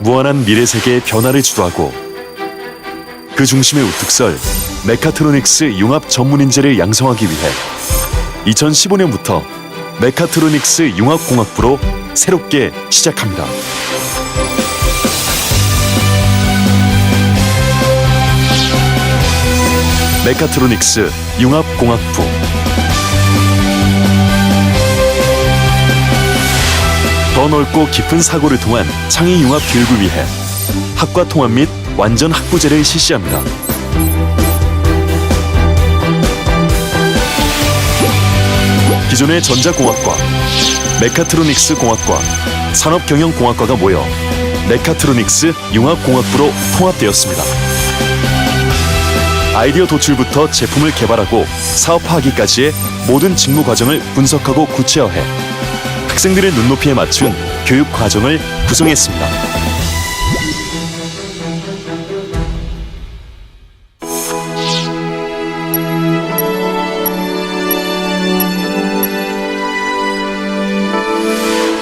무한한 미래 세계의 변화를 주도하고 그 중심에 우뚝 설 메카트로닉스 융합 전문 인재를 양성하기 위해 2015년부터 메카트로닉스 융합공학부로 새롭게 시작합니다. 메카트로닉스 융합공학부 더 넓고 깊은 사고를 통한 창의 융합 교육을 위해 학과 통합 및 완전 학부제를 실시합니다. 기존의 전자공학과, 메카트로닉스 공학과, 산업경영공학과가 모여 메카트로닉스 융합공학부로 통합되었습니다. 아이디어 도출부터 제품을 개발하고 사업화하기까지의 모든 직무 과정을 분석하고 구체화해 학생들의 눈높이에 맞춘 교육 과정을 구성했습니다.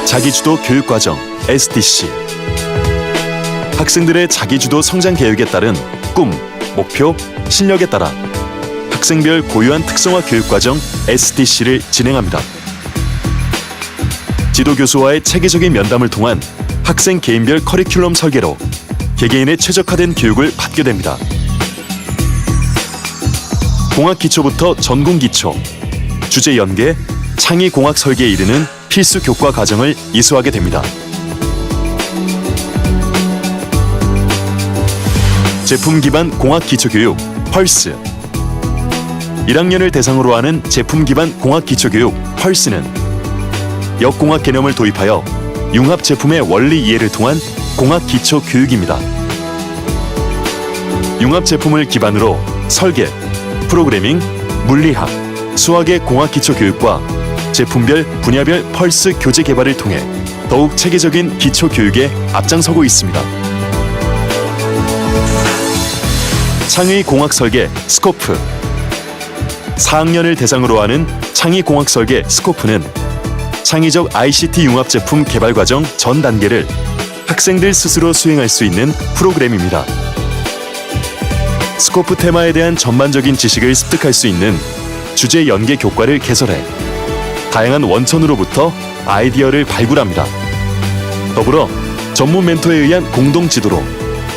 자기주도 교육과정 SDC 학생들의 자기주도 성장 계획에 따른 꿈, 목표, 실력에 따라 학생별 고유한 특성화 교육과정 SDC를 진행합니다. 지도 교수와의 체계적인 면담을 통한 학생 개인별 커리큘럼 설계로 개개인의 최적화된 교육을 받게 됩니다. 공학 기초부터 전공 기초, 주제 연계, 창의 공학 설계에 이르는 필수 교과 과정을 이수하게 됩니다. 제품 기반 공학 기초 교육 펄스 1학년을 대상으로 하는 제품 기반 공학 기초 교육 펄스는 역공학 개념을 도입하여 융합 제품의 원리 이해를 통한 공학 기초 교육입니다. 융합 제품을 기반으로 설계, 프로그래밍, 물리학, 수학의 공학 기초 교육과 제품별 분야별 펄스 교재 개발을 통해 더욱 체계적인 기초 교육에 앞장서고 있습니다. 창의 공학 설계 스코프 4학년을 대상으로 하는 창의 공학 설계 스코프는 창의적 ICT 융합 제품 개발 과정 전 단계를 학생들 스스로 수행할 수 있는 프로그램입니다. 스코프 테마에 대한 전반적인 지식을 습득할 수 있는 주제 연계 교과를 개설해 다양한 원천으로부터 아이디어를 발굴합니다. 더불어 전문 멘토에 의한 공동 지도로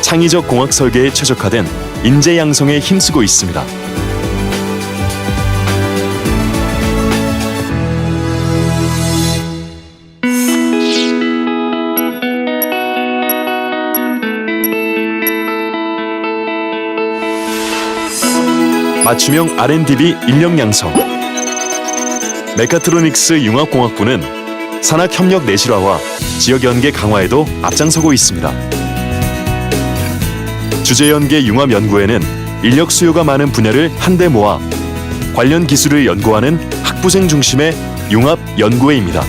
창의적 공학 설계에 최적화된 인재 양성에 힘쓰고 있습니다. 맞춤형 R&D 인력 양성 메카트로닉스 융합공학부는 산학협력 내실화와 지역 연계 강화에도 앞장서고 있습니다. 주제 연계 융합 연구에는 인력 수요가 많은 분야를 한데 모아 관련 기술을 연구하는 학부생 중심의 융합 연구회입니다.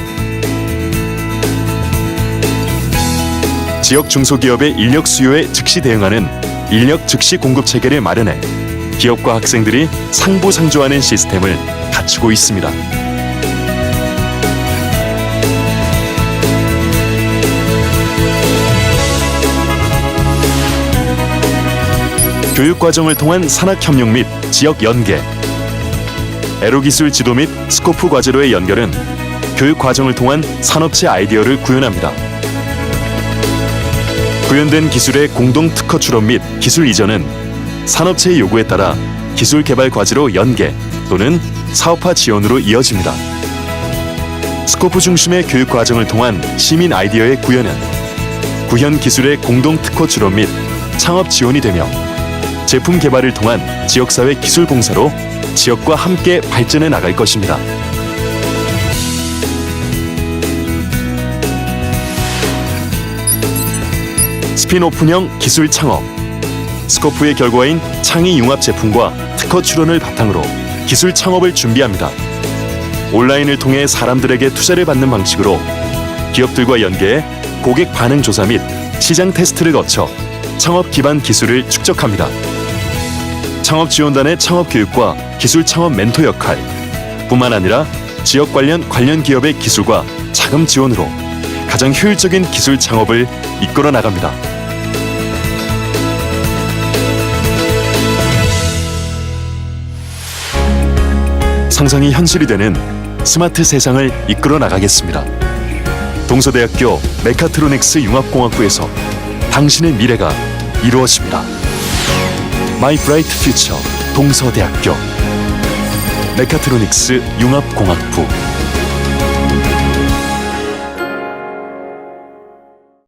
지역 중소기업의 인력 수요에 즉시 대응하는 인력 즉시 공급 체계를 마련해 기업과 학생들이 상부상조하는 시스템을 갖추고 있습니다. 교육 과정을 통한 산학 협력 및 지역 연계, 에로 기술 지도 및 스코프 과제로의 연결은 교육 과정을 통한 산업체 아이디어를 구현합니다. 구현된 기술의 공동 특허 출원 및 기술 이전은 산업체의 요구에 따라 기술 개발 과제로 연계 또는 사업화 지원으로 이어집니다. 스코프 중심의 교육 과정을 통한 시민 아이디어의 구현은 구현 기술의 공동 특허 출원 및 창업 지원이 되며 제품 개발을 통한 지역사회 기술 봉사로 지역과 함께 발전해 나갈 것입니다. 스핀오픈형 기술 창업 스코프의 결과인 창의 융합 제품과 특허 출원을 바탕으로 기술 창업을 준비합니다. 온라인을 통해 사람들에게 투자를 받는 방식으로 기업들과 연계해 고객 반응 조사 및 시장 테스트를 거쳐 창업 기반 기술을 축적합니다. 창업 지원단의 창업 교육과 기술 창업 멘토 역할 뿐만 아니라 지역 관련 관련 기업의 기술과 자금 지원으로 가장 효율적인 기술 창업을 이끌어 나갑니다. 상상이 현실이 되는 스마트 세상을 이끌어 나가겠습니다. 동서대학교 메카트로닉스 융합공학부에서 당신의 미래가 이루어집니다. 마이 브라이트 퓨처 동서대학교 메카트로닉스 융합공학부